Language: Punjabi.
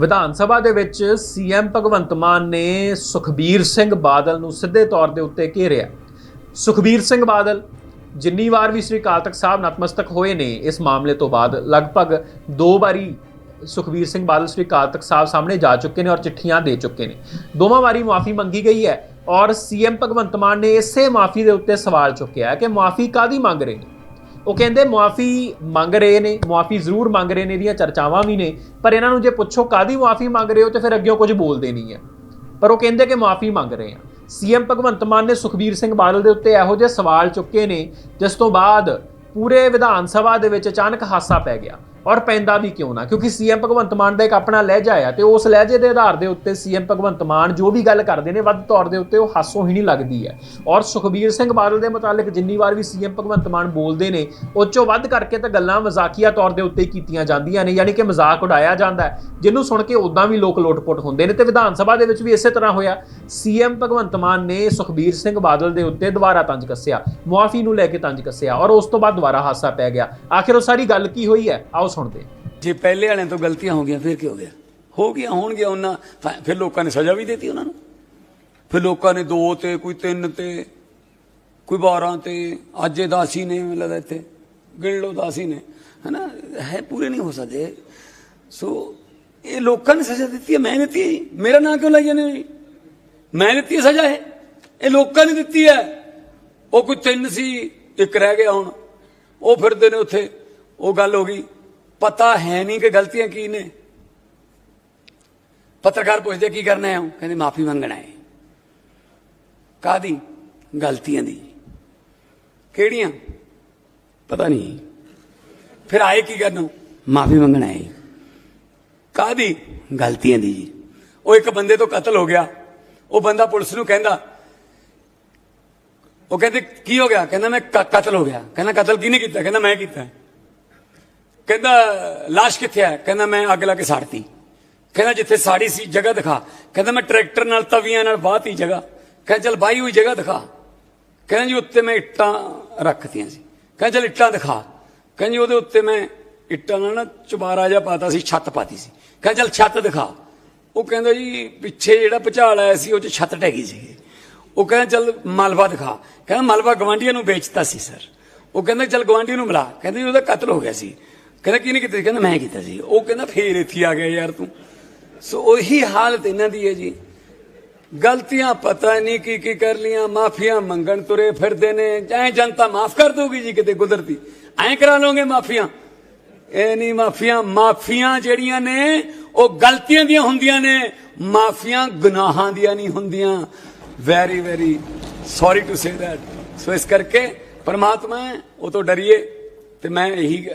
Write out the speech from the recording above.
ਵਿਧਾਨ ਸਭਾ ਦੇ ਵਿੱਚ ਸੀਐਮ ਭਗਵੰਤ ਮਾਨ ਨੇ ਸੁਖਬੀਰ ਸਿੰਘ ਬਾਦਲ ਨੂੰ ਸਿੱਧੇ ਤੌਰ ਦੇ ਉੱਤੇ ਘੇਰਿਆ। ਸੁਖਬੀਰ ਸਿੰਘ ਬਾਦਲ ਜਿੰਨੀ ਵਾਰ ਵੀ ਸ੍ਰੀ ਕਾਲ ਤਖਤ ਸਾਹਿਬ ਨਤਮਸਤਕ ਹੋਏ ਨੇ, ਇਸ ਮਾਮਲੇ ਤੋਂ ਬਾਅਦ ਲਗਭਗ ਦੋ ਵਾਰੀ ਸੁਖਬੀਰ ਸਿੰਘ ਬਾਦਲ ਸ੍ਰੀ ਕਾਲ ਤਖਤ ਸਾਹਿਬ ਸਾਹਮਣੇ ਜਾ ਚੁੱਕੇ ਨੇ ਔਰ ਚਿੱਠੀਆਂ ਦੇ ਚੁੱਕੇ ਨੇ। ਦੋਵਾਂ ਵਾਰੀ ਮਾਫੀ ਮੰਗੀ ਗਈ ਹੈ ਔਰ ਸੀਐਮ ਭਗਵੰਤ ਮਾਨ ਨੇ ਇਸੇ ਮਾਫੀ ਦੇ ਉੱਤੇ ਸਵਾਲ ਚੁੱਕਿਆ ਕਿ ਮਾਫੀ ਕਾਦੀ ਮੰਗ ਰਹੇ ਨੇ? ਉਹ ਕਹਿੰਦੇ ਮੁਆਫੀ ਮੰਗ ਰਹੇ ਨੇ, ਮੁਆਫੀ ਜ਼ਰੂਰ ਮੰਗ ਰਹੇ ਨੇ, ਇਹਦੀਆਂ ਚਰਚਾਵਾਂ ਵੀ ਨੇ, ਪਰ ਇਹਨਾਂ ਨੂੰ ਜੇ ਪੁੱਛੋ ਕਾਦੀ ਮੁਆਫੀ ਮੰਗ ਰਹੇ ਹੋ ਤੇ ਫਿਰ ਅੱਗੇ ਕੁਝ ਬੋਲਦੇ ਨਹੀਂ ਹੈ ਪਰ ਉਹ ਕਹਿੰਦੇ ਕਿ ਮੁਆਫੀ ਮੰਗ ਰਹੇ ਆ। ਸੀਐਮ ਭਗਵੰਤ ਮਾਨ ਨੇ ਸੁਖਬੀਰ ਸਿੰਘ ਬਾਦਲ ਦੇ ਉੱਤੇ ਇਹੋ ਜਿਹੇ ਸਵਾਲ ਚੁੱਕੇ ਨੇ, ਜਿਸ ਤੋਂ ਬਾਅਦ ਪੂਰੇ ਵਿਧਾਨ ਸਭਾ ਦੇ ਵਿੱਚ ਅਚਾਨਕ ਹਾਸਾ ਪੈ ਗਿਆ। ਔਰ ਪੈਂਦਾ ਵੀ ਕਿਉਂ ਨਾ? ਕਿਉਂਕਿ ਸੀਐਮ ਭਗਵੰਤ ਮਾਨ ਦਾ ਇੱਕ ਆਪਣਾ ਲਹਿਜਾ ਆ ਤੇ ਉਸ ਲਹਿਜੇ ਦੇ ਆਧਾਰ ਦੇ ਉੱਤੇ ਸੀਐਮ ਭਗਵੰਤ ਮਾਨ ਜੋ ਵੀ ਗੱਲ ਕਰਦੇ ਨੇ, ਵੱਧ ਤੌਰ ਦੇ ਉੱਤੇ ਉਹ ਹਾਸੋਂ ਹੀ ਨਹੀਂ ਲੱਗਦੀ ਹੈ। ਔਰ ਸੁਖਬੀਰ ਸਿੰਘ ਬਾਦਲ ਦੇ ਮੁਤਾਲਿਕ ਜਿੰਨੀ ਵਾਰ ਵੀ ਸੀਐਮ ਭਗਵੰਤ ਮਾਨ ਬੋਲਦੇ ਨੇ, ਉਹ 'ਚੋਂ ਵੱਧ ਕਰਕੇ ਤਾਂ ਗੱਲਾਂ ਮਜ਼ਾਕੀਆ ਤੌਰ ਦੇ ਉੱਤੇ ਕੀਤੀਆਂ ਜਾਂਦੀਆਂ ਨੇ, ਯਾਨੀ ਕਿ ਮਜ਼ਾਕ ਉਡਾਇਆ ਜਾਂਦਾ ਜਿਹਨੂੰ ਸੁਣ ਕੇ ਉਦਾਂ ਵੀ ਲੋਕ ਲੋਟਪੋਟ ਹੁੰਦੇ ਨੇ। ਤੇ ਵਿਧਾਨ ਸਭਾ ਦੇ ਵਿੱਚ ਵੀ ਇਸੇ ਤਰ੍ਹਾਂ ਹੋਇਆ। ਸੀਐਮ ਭਗਵੰਤ ਮਾਨ ਨੇ ਸੁਖਬੀਰ ਸਿੰਘ ਬਾਦਲ ਦੇ ਉੱਤੇ ਦੁਬਾਰਾ ਤੰਜ ਕੱਸਿਆ, ਮੁਆਫੀ ਨੂੰ ਲੈ ਕੇ ਤੰਜ ਕੱਸਿਆ ਔਰ ਉਸ ਤੋਂ ਬਾਅਦ ਦੁਬਾਰਾ ਹਾਸਾ ਪੈ ਗਿਆ। ਆਖਿਰ ਉਹ ਸਾਰੀ ਗੱਲ ਕੀ ਹੋਈ ਹੈ? ਆਓ ਸੁਣਦੇ ਜੇ ਪਹਿਲੇ ਵਾਲਿਆਂ ਤੋਂ ਗਲਤੀਆਂ ਹੋ ਗਈਆਂ, ਫਿਰ ਕੀ ਹੋ ਗਿਆ? ਹੋ ਗਈਆਂ, ਹੋਣਗੀਆਂ ਉਹਨਾਂ ਫਿਰ ਲੋਕਾਂ ਨੇ ਸਜ਼ਾ ਵੀ ਦਿੱਤੀ ਉਹਨਾਂ ਨੂੰ। ਫਿਰ ਲੋਕਾਂ ਨੇ ਦੋ ਤੇ, ਕੋਈ ਤਿੰਨ ਤੇ, ਕੋਈ 12 ਤੇ, ਅੱਜ ਇਹ ਦਾਸੀ ਨੇ ਮੈਨੂੰ ਲੱਗਦਾ ਇੱਥੇ। ਗਿਣ ਲਓ ਦਾਸੀ ਨੇ, ਹਨਾ? ਹੈ, ਪੂਰੇ ਨਹੀਂ ਹੋ ਸਕਦੇ। ਸੋ ਇਹ ਲੋਕਾਂ ਨੇ ਸਜ਼ਾ ਦਿੱਤੀ ਹੈ, ਮੈਂ ਦਿੱਤੀ ਹੈ ਜੀ। ਮੇਰਾ ਨਾਂ ਕਿਉਂ ਲਾਈ ਜਾਂਦੇ ਮੈਂ ਦਿੱਤੀ ਹੈ ਸਜ਼ਾ ਇਹ। ਇਹ ਲੋਕਾਂ ਨੇ ਦਿੱਤੀ ਹੈ। ਉਹ ਕੋਈ ਤਿੰਨ ਸੀ, ਇੱਕ ਰਹਿ ਗਿਆ ਹੁਣ। ਉਹ ਫਿਰਦੇ ਨੇ ਉੱਥੇ। ਉਹ ਗੱਲ ਹੋ ਗਈ। ਪਤਾ ਹੈ ਨਹੀਂ ਕਿ ਗਲਤੀਆਂ ਕੀ ਨੇ। ਪੱਤਰਕਾਰ ਪੁੱਛਦੇ ਕੀ ਕਰਨਾ ਹੈ? ਉਹ ਕਹਿੰਦੇ, ਮਾਫੀ ਮੰਗਣਾ ਹੈ। ਕਾਦੀ ਗਲਤੀਆਂ ਦੀ। ਕਿਹੜੀਆਂ? ਪਤਾ ਨਹੀਂ। ਫਿਰ ਆਏ ਕੀ ਕਰਨ? ਮਾਫੀ ਮੰਗਣਾ ਹੈ। ਕਾਦੀ ਗਲਤੀਆਂ ਦੀ ਜੀ। ਉਹ ਇੱਕ ਬੰਦੇ ਤੋਂ ਕਤਲ ਹੋ ਗਿਆ। ਉਹ ਬੰਦਾ ਪੁਲਿਸ ਨੂੰ ਕਹਿੰਦਾ, ਉਹ ਕਹਿੰਦੇ, ਕੀ ਹੋ ਗਿਆ? ਕਹਿੰਦਾ, ਮੈਂ ਕਤਲ ਹੋ ਗਿਆ। ਕਹਿੰਦਾ, ਕਤਲ ਕਿਹਨੇ ਕੀਤਾ? ਕਹਿੰਦਾ, ਮੈਂ ਕੀਤਾ। ਕਹਿੰਦਾ লাশ ਕਿੱਥੇ ਆ ਕਹਿੰਦਾ, ਮੈਂ ਅੱਗ ਲਾ ਕੇ ਸਾੜਤੀ। ਕਹਿੰਦਾ, ਜਿੱਥੇ ਸਾੜੀ ਸੀ, ਜਗ੍ਹਾ ਦਿਖਾ। ਕਹਿੰਦਾ, ਮੈਂ ਟਰੈਕਟਰ ਨਾਲ, ਤਵੀਆਂ ਨਾਲ ਬਾਹਤੀ ਜਗ੍ਹਾ। ਕਹਿੰਦਾ, ਚਲ ਬਾਈ ਹੋਈ ਜਗ੍ਹਾ ਦਿਖਾ। ਕਹਿੰਦਾ ਜੀ, ਉੱਤੇ ਮੈਂ ਇੱਟਾਂ ਰੱਖਤੀਆਂ ਸੀ। ਕਹਿੰਦਾ, ਚਲ ਇੱਟਾਂ ਦਿਖਾ। ਕਹਿੰਦਾ ਜੀ, ਉਹਦੇ ਉੱਤੇ ਮੈਂ ਇੱਟਾਂ ਨਾਲ ਨਾ ਚੁਬਾਰਾ ਜਿਹਾ ਪਾਤਾ ਸੀ, ਛੱਤ ਪਾਤੀ ਸੀ। ਕਹਿੰਦਾ, ਚਲ ਛੱਤ ਦਿਖਾ। ਉਹ ਕਹਿੰਦਾ ਜੀ, ਪਿੱਛੇ ਜਿਹੜਾ ਭੁਚਾਲ ਆਇਆ ਸੀ, ਉਹ 'ਚ ਛੱਤ ਟੈਗੀ ਗਈ ਸੀ ਉਹ ਕਹਿੰਦਾ, ਚਲ ਮਲਵਾ ਦਿਖਾ। ਕਹਿੰਦਾ ਮਲਵਾ ਗਵਾਂਢੀਆਂ ਨੂੰ ਵੇਚਤਾ ਸੀ, ਸਰ। ਉਹ ਕਹਿੰਦਾ, ਚਲ ਗਵਾਂਢੀ ਨੂੰ ਮਿਲਾ ਕਹਿੰਦਾ ਜੀ, ਉਹਦਾ ਕਤਲ ਹੋ ਗਿਆ ਸੀ। ਕਹਿੰਦਾ ਕੀ ਕਿਹਨੇ ਕੀਤਾ ਸੀ? ਕਹਿੰਦਾ ਮੈਂ ਕੀਤਾ ਸੀ। ਉਹ ਕਹਿੰਦਾ ਫੇਰ ਇੱਥੇ ਆ ਗਿਆ ਯਾਰ ਤੂੰ। ਸੋ ਉਹੀ ਹਾਲਤ ਇਹਨਾਂ ਦੀ ਹੈ ਜੀ। ਗਲਤੀਆਂ ਪਤਾ ਨਹੀਂ ਕੀ ਕੀ ਕਰ ਲੀਆਂ ਮਾਫੀਆਂ ਮੰਗਣ ਤੁਰੇ ਫਿਰਦੇ ਨੇ। ਐ ਜਨਤਾ ਮਾਫ ਕਰ ਦੋਗੀ ਜੀ ਕਿਤੇ ਕੁਦਰਤੀ। ਐ ਕਰਾ ਲਓਗੇ ਮਾਫੀਆਂ? ਇਹ ਨਹੀਂ ਮਾਫੀਆਂ ਮਾਫੀਆਂ ਜਿਹੜੀਆਂ ਨੇ ਉਹ ਗਲਤੀਆਂ ਦੀਆਂ ਹੁੰਦੀਆਂ ਨੇ। ਮਾਫੀਆਂ ਗੁਨਾਹਾਂ ਦੀਆਂ ਨਹੀਂ ਹੁੰਦੀਆਂ। Very very sorry to say that so ਇਸ ਕਰਕੇ ਪਰਮਾਤਮਾ ਹੈ, ਉਹ ਤੋਂ ਡਰੀਏ ਤੇ ਮੈਂ ਇਹੀ